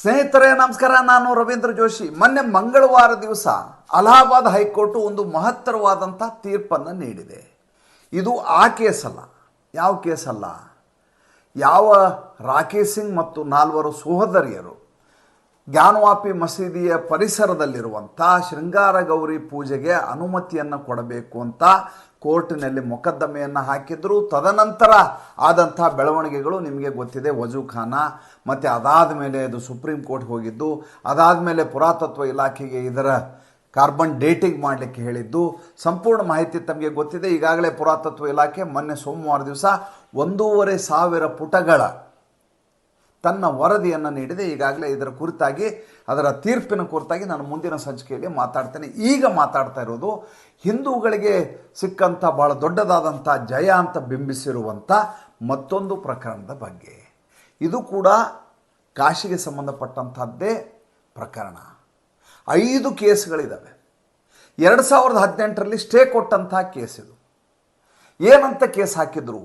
ಸ್ನೇಹಿತರೆ, ನಮಸ್ಕಾರ. ನಾನು ರವೀಂದ್ರ ಜೋಶಿ. ಮೊನ್ನೆ ಮಂಗಳವಾರ ದಿವಸ ಅಲಹಾಬಾದ್ ಹೈಕೋರ್ಟು ಒಂದು ಮಹತ್ತರವಾದಂಥ ತೀರ್ಪನ್ನು ನೀಡಿದೆ. ಇದು ಆ ಕೇಸ್ ಅಲ್ಲ. ಯಾವ ಕೇಸಲ್ಲ ಯಾವ ರಾಕೇಶ್ ಸಿಂಗ್ ಮತ್ತು ನಾಲ್ವರು ಸಹೋದರಿಯರು ಜ್ಞಾನವಾಪಿ ಮಸೀದಿಯ ಪರಿಸರದಲ್ಲಿರುವಂಥ ಶೃಂಗಾರ ಗೌರಿ ಪೂಜೆಗೆ ಅನುಮತಿಯನ್ನು ಕೊಡಬೇಕು ಅಂತ ಕೋರ್ಟಿನಲ್ಲಿ ಮೊಕದ್ದಮೆಯನ್ನು ಹಾಕಿದ್ರು. ತದನಂತರ ಆದಂಥ ಬೆಳವಣಿಗೆಗಳು ನಿಮಗೆ ಗೊತ್ತಿದೆ ವಜೂಖಾನ ಮತ್ತು ಅದಾದ ಮೇಲೆ ಅದು ಸುಪ್ರೀಂ ಕೋರ್ಟ್ ಹೋಗಿದ್ದು, ಅದಾದ ಮೇಲೆ ಪುರಾತತ್ವ ಇಲಾಖೆಗೆ ಇದರ ಕಾರ್ಬನ್ ಡೇಟಿಂಗ್ ಮಾಡಲಿಕ್ಕೆ ಹೇಳಿದ್ದು, ಸಂಪೂರ್ಣ ಮಾಹಿತಿ ತಮಗೆ ಗೊತ್ತಿದೆ. ಈಗಾಗಲೇ ಪುರಾತತ್ವ ಇಲಾಖೆ ಮೊನ್ನೆ ಸೋಮವಾರ ದಿವಸ ಒಂದೂವರೆ ಸಾವಿರ ಪುಟಗಳ ತನ್ನ ವರದಿಯನ್ನು ನೀಡಿದೆ. ಈಗಾಗಲೇ ಇದರ ಕುರಿತಾಗಿ, ಅದರ ತೀರ್ಪಿನ ಕುರಿತಾಗಿ ನಾನು ಮುಂದಿನ ಸಂಚಿಕೆಯಲ್ಲಿ ಮಾತಾಡ್ತೇನೆ. ಈಗ ಮಾತಾಡ್ತಾ ಇರೋದು, ಹಿಂದೂಗಳಿಗೆ ಸಿಕ್ಕಂಥ ಭಾಳ ದೊಡ್ಡದಾದಂಥ ಜಯ ಅಂತ ಬಿಂಬಿಸಿರುವಂಥ ಮತ್ತೊಂದು ಪ್ರಕರಣದ ಬಗ್ಗೆ. ಇದು ಕೂಡ ಕಾಶಿಗೆ ಸಂಬಂಧಪಟ್ಟಂಥದ್ದೇ ಪ್ರಕರಣ. ಐದು ಕೇಸ್ಗಳಿದ್ದಾವೆ ಎರಡು ಸಾವಿರದ ಹದಿನೆಂಟರಲ್ಲಿ ಸ್ಟೇ ಕೊಟ್ಟಂಥ ಕೇಸ್ ಇದು. ಏನಂತ ಕೇಸ್ ಹಾಕಿದ್ರು?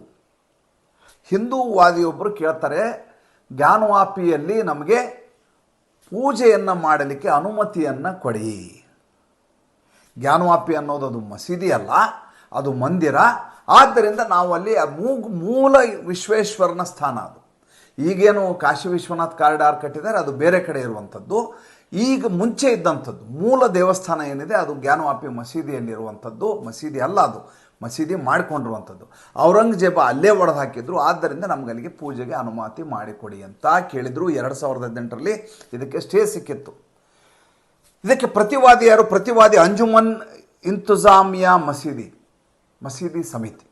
ಹಿಂದೂವಾದಿಯೊಬ್ಬರು ಕೇಳ್ತಾರೆ ಜ್ಞಾನವಾಪಿಯಲ್ಲಿ ನಮಗೆ ಪೂಜೆಯನ್ನು ಮಾಡಲಿಕ್ಕೆ ಅನುಮತಿಯನ್ನು ಕೊಡಿ. ಜ್ಞಾನವಾಪಿ ಅನ್ನೋದು ಅದು ಮಸೀದಿ ಅಲ್ಲ, ಅದು ಮಂದಿರ. ಆದ್ದರಿಂದ ನಾವು ಅಲ್ಲಿ ಮೂಲ ವಿಶ್ವೇಶ್ವರನ ಸ್ಥಾನ ಅದು. ಈಗೇನು ಕಾಶಿ ವಿಶ್ವನಾಥ್ ಕಾರಿಡಾರ್ ಕಟ್ಟಿದ್ದಾರೆ, ಅದು ಬೇರೆ ಕಡೆ ಇರುವಂಥದ್ದು. ಈಗ ಮುಂಚೆ ಇದ್ದಂಥದ್ದು, ಮೂಲ ದೇವಸ್ಥಾನ ಏನಿದೆ ಅದು ಜ್ಞಾನವಾಪಿ ಮಸೀದಿಯಲ್ಲಿರುವಂಥದ್ದು, ಮಸೀದಿ ಅಲ್ಲ ಅದು. ಮಸೀದಿ ಮಾಡಿಕೊಂಡಿರುವಂಥದ್ದು. ಔರಂಗಜೇಬ ಅಲ್ಲೇ ಒಡೆದು ಹಾಕಿದ್ರು. ಆದ್ದರಿಂದ ನಮ್ಗೆ ಅಲ್ಲಿಗೆ ಪೂಜೆಗೆ ಅನುಮತಿ ಮಾಡಿಕೊಡಿ ಅಂತ ಕೇಳಿದರು. ಎರಡು ಸಾವಿರದ ಹದಿನೆಂಟರಲ್ಲಿ ಇದಕ್ಕೆ ಸ್ಟೇ ಸಿಕ್ಕಿತ್ತು. ಇದಕ್ಕೆ ಪ್ರತಿವಾದಿ ಯಾರು? ಪ್ರತಿವಾದಿ ಅಂಜುಮನ್ ಇಂತುಜಾಮಿಯಾ ಮಸೀದಿ ಮಸೀದಿ ಸಮಿತಿ.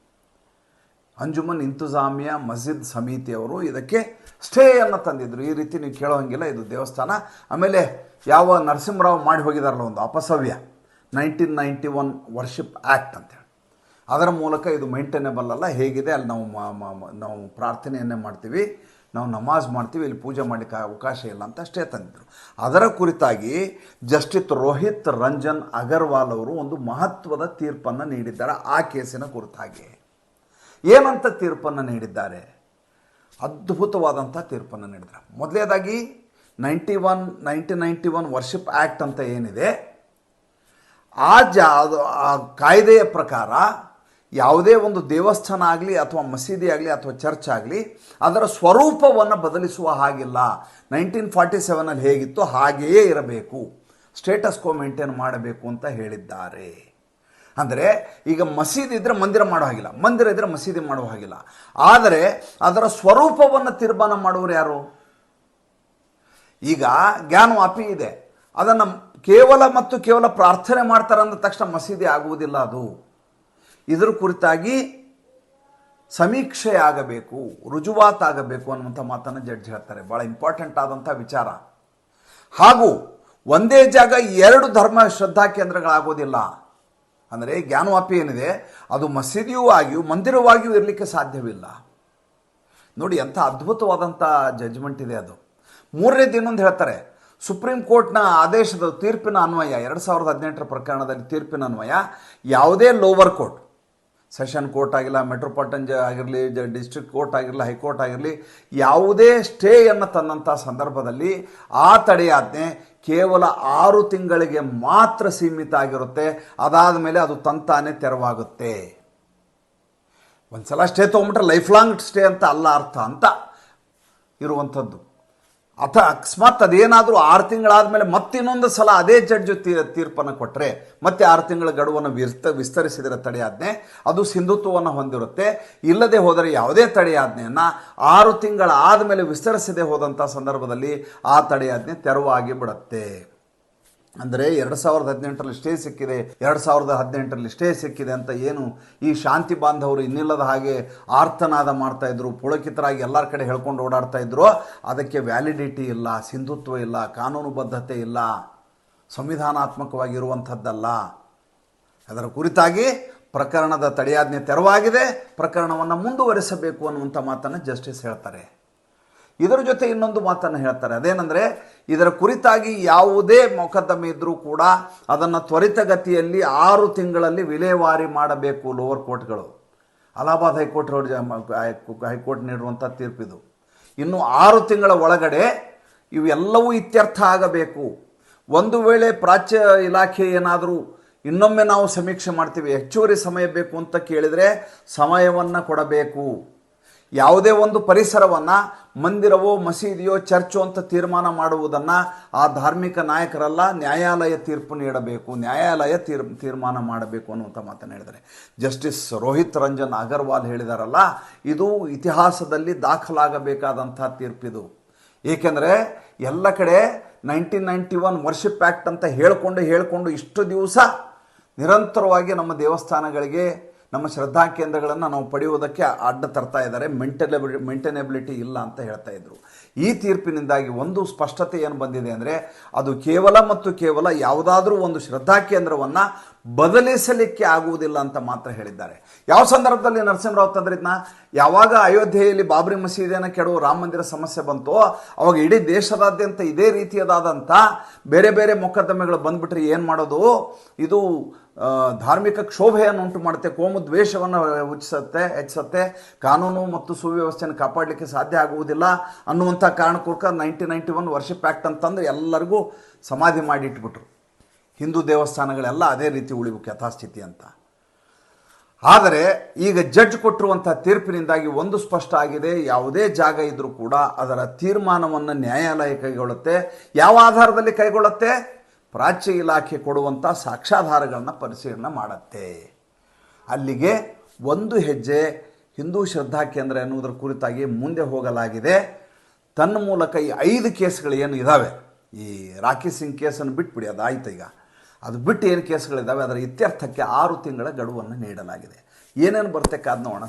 ಅಂಜುಮನ್ ಇಂತುಜಾಮಿಯಾ ಮಸ್ಜಿದ್ ಸಮಿತಿಯವರು ಇದಕ್ಕೆ ಸ್ಟೇಯನ್ನು ತಂದಿದ್ರು. ಈ ರೀತಿ ನೀವು ಕೇಳೋ ಹಂಗಿಲ್ಲ ಇದು ದೇವಸ್ಥಾನ. ಆಮೇಲೆ ಯಾವ ನರಸಿಂಹರಾವ್ ಮಾಡಿ ಹೋಗಿದಾರಲ್ಲ, ಒಂದು ಅಪಸವ್ಯ. Nineteen ninety one worship act ಅಂತೇಳಿ ಅದರ ಮೂಲಕ ಇದು ಮೈಂಟೈನೇಬಲ್ ಅಲ್ಲ, ಹೇಗಿದೆ, ಅಲ್ಲಿ ನಾವು ನಾವು ಪ್ರಾರ್ಥನೆಯನ್ನೇ ಮಾಡ್ತೀವಿ, ನಾವು ನಮಾಜ್ ಮಾಡ್ತೀವಿ, ಇಲ್ಲಿ ಪೂಜೆ ಮಾಡಲಿಕ್ಕೆ ಅವಕಾಶ ಇಲ್ಲ ಅಂತ ಅಷ್ಟೇ ತಂದಿದ್ರು. ಅದರ ಕುರಿತಾಗಿ ಜಸ್ಟಿಸ್ ರೋಹಿತ್ ರಂಜನ್ ಅಗರ್ವಾಲ್ ಅವರು ಒಂದು ಮಹತ್ವದ ತೀರ್ಪನ್ನು ನೀಡಿದ್ದಾರೆ ಆ ಕೇಸಿನ ಕುರಿತಾಗಿ. ಏನಂತ ತೀರ್ಪನ್ನು ನೀಡಿದ್ದಾರೆ? ಅದ್ಭುತವಾದಂಥ ತೀರ್ಪನ್ನು ನೀಡಿದ್ದಾರೆ. ಮೊದಲೇದಾಗಿ, ninety one nineteen ninety one worship act ಅಂತ ಏನಿದೆ, ಆ ಜಾ ಆ ಕಾಯ್ದೆಯ ಪ್ರಕಾರ ಯಾವುದೇ ಒಂದು ದೇವಸ್ಥಾನ ಆಗಲಿ ಅಥವಾ ಮಸೀದಿ ಆಗಲಿ ಅಥವಾ ಚರ್ಚ್ ಆಗಲಿ ಅದರ ಸ್ವರೂಪವನ್ನು ಬದಲಿಸುವ ಹಾಗಿಲ್ಲ. ನೈನ್ಟೀನ್ ಫಾರ್ಟಿ ಸೆವೆನಲ್ಲಿ ಹೇಗಿತ್ತು ಹಾಗೆಯೇ ಇರಬೇಕು. ಸ್ಟೇಟಸ್ ಕೋ ಮೇಂಟೈನ್ ಮಾಡಬೇಕು ಅಂತ ಹೇಳಿದ್ದಾರೆ. ಅಂದರೆ ಈಗ ಮಸೀದಿ ಇದ್ದರೆ ಮಂದಿರ ಮಾಡೋ ಹಾಗಿಲ್ಲ. ಮಂದಿರ ಇದ್ದರೆ ಮಸೀದಿ ಮಾಡೋ ಹಾಗಿಲ್ಲ. ಆದರೆ ಅದರ ಸ್ವರೂಪವನ್ನು ತೀರ್ಮಾನ ಮಾಡುವರು ಯಾರು? ಈಗ ಜ್ಞಾನವಾಪಿ ಇದೆ. ಅದನ್ನು ಕೇವಲ ಮತ್ತು ಕೇವಲ ಪ್ರಾರ್ಥನೆ ಮಾಡ್ತಾರೆ ಅಂದ ತಕ್ಷಣ ಮಸೀದಿ ಆಗುವುದಿಲ್ಲ ಅದು. ಇದರ ಕುರಿತಾಗಿ ಸಮೀಕ್ಷೆ ಆಗಬೇಕು ರುಜುವಾತಾಗಬೇಕು ಅನ್ನುವಂಥ ಮಾತನ್ನು ಜಡ್ಜ್ ಹೇಳ್ತಾರೆ. ಭಾಳ ಇಂಪಾರ್ಟೆಂಟ್ ಆದಂಥ ವಿಚಾರ. ಹಾಗೂ ಒಂದೇ ಜಾಗ ಎರಡು ಧರ್ಮ ಶ್ರದ್ಧಾ ಕೇಂದ್ರಗಳಾಗೋದಿಲ್ಲ. ಅಂದರೆ ಜ್ಞಾನವಾಪಿ ಏನಿದೆ, ಅದು ಮಸೀದಿಯೂ ಆಗಿಯೂ ಮಂದಿರವಾಗಿಯೂ ಇರಲಿಕ್ಕೆ ಸಾಧ್ಯವಿಲ್ಲ. ನೋಡಿ, ಎಂಥ ಅದ್ಭುತವಾದಂಥ ಜಡ್ಜ್ಮೆಂಟ್ ಇದೆ ಅದು. ಮೂರನೇ ಇನ್ನೊಂದು ಹೇಳ್ತಾರೆ ಸುಪ್ರೀಂ ಕೋರ್ಟ್ನ ಆದೇಶದ ತೀರ್ಪಿನ ಅನ್ವಯ, ಎರಡು ಸಾವಿರದ ಹದಿನೆಂಟರ ಪ್ರಕರಣದಲ್ಲಿ ತೀರ್ಪಿನ ಅನ್ವಯ, ಯಾವುದೇ ಲೋವರ್ ಕೋರ್ಟ್ ಸೆಷನ್ ಕೋರ್ಟ್ ಆಗಿಲ್ಲ, ಮೆಟ್ರೋಪಾಲಿಟನ್ ಆಗಿರಲಿ, ಜ ಡಿಸ್ಟ್ರಿಕ್ಟ್ ಕೋರ್ಟ್ ಆಗಿರಲಿ, ಹೈಕೋರ್ಟ್ ಆಗಿರಲಿ, ಯಾವುದೇ ಸ್ಟೇಯನ್ನು ತಂದಂಥ ಸಂದರ್ಭದಲ್ಲಿ ಆ ತಡೆಯಾಜ್ಞೆ ಕೇವಲ ಆರು ತಿಂಗಳಿಗೆ ಮಾತ್ರ ಸೀಮಿತ ಆಗಿರುತ್ತೆ. ಅದಾದ ಮೇಲೆ ಅದು ತಂತಾನೆ ತೆರವಾಗುತ್ತೆ. ಒಂದ್ಸಲ ಸ್ಟೇ ತೊಗೊಂಬಿಟ್ರೆ ಲೈಫ್ ಲಾಂಗ್ ಸ್ಟೇ ಅಂತ ಅಲ್ಲ ಅರ್ಥ ಅಂತ ಇರುವಂಥದ್ದು. ಅಥ ಅಕಸ್ಮಾತ್ ಅದೇನಾದರೂ ಆರು ತಿಂಗಳಾದಮೇಲೆ ಮತ್ತಿನ್ನೊಂದು ಸಲ ಅದೇ ಜಡ್ಜು ತೀ ತೀರ್ಪನ್ನು ಕೊಟ್ಟರೆ ಮತ್ತೆ ಆರು ತಿಂಗಳ ಗಡುವನ್ನು ವಿಸ್ತ ವಿಸ್ತರಿಸಿದರೆ ತಡೆಯಾಜ್ಞೆ, ಅದು ಸಿಂಧುತ್ವವನ್ನು ಹೊಂದಿರುತ್ತೆ. ಇಲ್ಲದೆ ಹೋದರೆ ಯಾವುದೇ ತಡೆಯಾಜ್ಞೆಯನ್ನು ಆರು ತಿಂಗಳ ಆದಮೇಲೆ ವಿಸ್ತರಿಸದೆ ಹೋದಂಥ ಸಂದರ್ಭದಲ್ಲಿ ಆ ತಡೆಯಾಜ್ಞೆ ತೆರವಾಗಿ ಬಿಡುತ್ತೆ. ಅಂದರೆ ಎರಡು ಸಾವಿರದ ಹದಿನೆಂಟರಲ್ಲಿ ಸ್ಟೇ ಸಿಕ್ಕಿದೆ, ಎರಡು ಸಾವಿರದ ಹದಿನೆಂಟರಲ್ಲಿ ಸ್ಟೇ ಸಿಕ್ಕಿದೆ ಅಂತ ಏನು ಈ ಶಾಂತಿ ಬಾಂಧವರು ಇನ್ನಿಲ್ಲದ ಹಾಗೆ ಆರ್ತನಾದ ಮಾಡ್ತಾ ಇದ್ರು, ಪುಳಕಿತರಾಗಿ ಎಲ್ಲರ ಕಡೆ ಹೇಳ್ಕೊಂಡು ಓಡಾಡ್ತಾ ಇದ್ರು, ಅದಕ್ಕೆ ವ್ಯಾಲಿಡಿಟಿ ಇಲ್ಲ, ಸಿಂಧುತ್ವ ಇಲ್ಲ, ಕಾನೂನುಬದ್ಧತೆ ಇಲ್ಲ ಸಂವಿಧಾನಾತ್ಮಕವಾಗಿರುವಂಥದ್ದಲ್ಲ ಅದರ ಕುರಿತಾಗಿ ಪ್ರಕರಣದ ತಡೆಯಾಜ್ಞೆ ತೆರವಾಗಿದೆ, ಪ್ರಕರಣವನ್ನು ಮುಂದುವರಿಸಬೇಕು ಅನ್ನುವಂಥ ಮಾತನ್ನು ಜಸ್ಟಿಸ್ ಹೇಳ್ತಾರೆ. ಇದರ ಜೊತೆ ಇನ್ನೊಂದು ಮಾತನ್ನು ಹೇಳ್ತಾರೆ, ಅದೇನೆಂದರೆ ಇದರ ಕುರಿತಾಗಿ ಯಾವುದೇ ಮೊಕದ್ದಮೆ ಇದ್ದರೂ ಕೂಡ ಅದನ್ನು ತ್ವರಿತಗತಿಯಲ್ಲಿ ಆರು ತಿಂಗಳಲ್ಲಿ ವಿಲೇವಾರಿ ಮಾಡಬೇಕು lower ಕೋರ್ಟ್ಗಳು. Allahabad high court high court ನೀಡುವಂಥ ತೀರ್ಪಿದು ಇನ್ನು ಆರು ತಿಂಗಳ ಒಳಗಡೆ ಇವೆಲ್ಲವೂ ಇತ್ಯರ್ಥ ಆಗಬೇಕು. ಒಂದು ವೇಳೆ ಪ್ರಾಚ್ಯ ಇಲಾಖೆ ಏನಾದರೂ ಇನ್ನೊಮ್ಮೆ ನಾವು ಸಮೀಕ್ಷೆ ಮಾಡ್ತೀವಿ, ಹೆಚ್ಚುವರಿ ಸಮಯ ಬೇಕು ಅಂತ ಕೇಳಿದರೆ ಸಮಯವನ್ನು ಕೊಡಬೇಕು. ಯಾವುದೇ ಒಂದು ಪರಿಸರವನ್ನು, ಮಂದಿರವೋ, ಮಸೀದಿಯೋ, ಚರ್ಚೋ ಅಂತ ತೀರ್ಮಾನ ಮಾಡುವುದನ್ನು ಆ ಧಾರ್ಮಿಕ ನಾಯಕರಲ್ಲ ನ್ಯಾಯಾಲಯ ತೀರ್ಪು ನೀಡಬೇಕು. ನ್ಯಾಯಾಲಯ ತೀರ್, ತೀರ್ಮಾನ ಮಾಡಬೇಕು ಅನ್ನುವಂಥ ಮಾತನ್ನು ಹೇಳಿದರೆ ಜಸ್ಟಿಸ್ ರೋಹಿತ್ ರಂಜನ್ ಅಗರ್ವಾಲ್ ಹೇಳಿದಾರಲ್ಲ, ಇದು ಇತಿಹಾಸದಲ್ಲಿ ದಾಖಲಾಗಬೇಕಾದಂಥ ತೀರ್ಪಿದು. ಏಕೆಂದರೆ ಎಲ್ಲ ಕಡೆ nineteen ninety one worship act ಅಂತ ಹೇಳಿಕೊಂಡು ಹೇಳಿಕೊಂಡು ಇಷ್ಟು ದಿವಸ ನಿರಂತರವಾಗಿ ನಮ್ಮ ದೇವಸ್ಥಾನಗಳಿಗೆ ನಮ್ಮ ಶ್ರದ್ಧಾ ಕೇಂದ್ರಗಳನ್ನು ನಾವು ಪಡೆಯುವುದಕ್ಕೆ ಅಡ್ಡ ತರ್ತಾ ಇದ್ದಾರೆ. ಮೆಂಟೆನೆಬಿಲಿಟಿ ಇಲ್ಲ ಅಂತ ಹೇಳ್ತಾ ಇದ್ರು. ಈ ತೀರ್ಪಿನಿಂದಾಗಿ ಒಂದು ಸ್ಪಷ್ಟತೆ ಏನು ಬಂದಿದೆ ಅಂದರೆ, ಅದು ಕೇವಲ ಮತ್ತು ಕೇವಲ ಯಾವುದಾದ್ರೂ ಒಂದು ಶ್ರದ್ಧಾ ಕೇಂದ್ರವನ್ನು ಬದಲಿಸಲಿಕ್ಕೆ ಆಗುವುದಿಲ್ಲ ಅಂತ ಮಾತ್ರ ಹೇಳಿದ್ದಾರೆ. ಯಾವ ಸಂದರ್ಭದಲ್ಲಿ ನರಸಿಂಹರಾವ್ ತಂದ್ರಿದ್ನ? ಯಾವಾಗ ಅಯೋಧ್ಯೆಯಲ್ಲಿ ಬಾಬ್ರಿ ಮಸೀದಿಯನ್ನು ಕೆಡುವ ರಾಮ ಮಂದಿರ ಸಮಸ್ಯೆ ಬಂತೋ, ಅವಾಗ ಇಡೀ ದೇಶದಾದ್ಯಂತ ಇದೇ ರೀತಿಯದಾದಂಥ ಬೇರೆ ಬೇರೆ ಮೊಕದ್ದಮೆಗಳು ಬಂದ್ಬಿಟ್ರೆ ಏನು ಮಾಡೋದು? ಇದು ಧಾರ್ಮಿಕ ಕ್ಷೋಭೆಯನ್ನು ಉಂಟು ಮಾಡುತ್ತೆ. ಕೋಮು ದ್ವೇಷವನ್ನು ಹುಚ್ಚಿಸುತ್ತೆ ಹೆಚ್ಚಿಸುತ್ತೆ. ಕಾನೂನು ಮತ್ತು ಸುವ್ಯವಸ್ಥೆಯನ್ನು ಕಾಪಾಡಲಿಕ್ಕೆ ಸಾಧ್ಯ ಆಗುವುದಿಲ್ಲ ಅನ್ನುವಂಥ ಕಾರಣಕ್ಕೋಸ್ಕರ nineteen ninety one worship act ಅಂತಂದು ಎಲ್ಲರಿಗೂ ಸಮಾಧಿ ಮಾಡಿ ಇಟ್ಬಿಟ್ರು ಹಿಂದೂ ದೇವಸ್ಥಾನಗಳೆಲ್ಲ ಅದೇ ರೀತಿ ಉಳಿಬೇಕು ಯಥಾಸ್ಥಿತಿ ಅಂತ. ಆದರೆ ಈಗ ಜಡ್ಜ್ ಕೊಟ್ಟಿರುವಂಥ ತೀರ್ಪಿನಿಂದಾಗಿ ಒಂದು ಸ್ಪಷ್ಟ ಆಗಿದೆ. ಯಾವುದೇ ಜಾಗ ಇದ್ದರೂ ಕೂಡ ಅದರ ತೀರ್ಮಾನವನ್ನು ನ್ಯಾಯಾಲಯ ಕೈಗೊಳ್ಳುತ್ತೆ. ಯಾವ ಆಧಾರದಲ್ಲಿ ಕೈಗೊಳ್ಳುತ್ತೆ? ಪ್ರಾಚ್ಯ ಇಲಾಖೆ ಕೊಡುವಂಥ ಸಾಕ್ಷ್ಯಾಧಾರಗಳನ್ನು ಪರಿಶೀಲನೆ ಮಾಡುತ್ತೆ. ಅಲ್ಲಿಗೆ ಒಂದು ಹೆಜ್ಜೆ ಹಿಂದೂ ಶ್ರದ್ಧಾ ಕೇಂದ್ರ ಎನ್ನುವುದರ ಕುರಿತಾಗಿ ಮುಂದೆ ಹೋಗಲಾಗಿದೆ. ತನ್ನ ಮೂಲಕ ಈ ಐದು ಕೇಸ್ಗಳು ಏನು ಇದ್ದಾವೆ ಈ ರಾಕಿ ಸಿಂಗ್ ಕೇಸನ್ನು ಬಿಟ್ಬಿಡಿ, ಅದಾಯ್ತು ಈಗ. ಅದು ಬಿಟ್ಟು ಏನು ಕೇಸ್ಗಳಿದ್ದಾವೆ ಅದರ ಇತ್ಯರ್ಥಕ್ಕೆ ಆರು ತಿಂಗಳ ಗಡುವನ್ನು ನೀಡಲಾಗಿದೆ. ಏನೇನು ಬರುತ್ತೆ ಕಾದ್ ನೋಡೋಣ.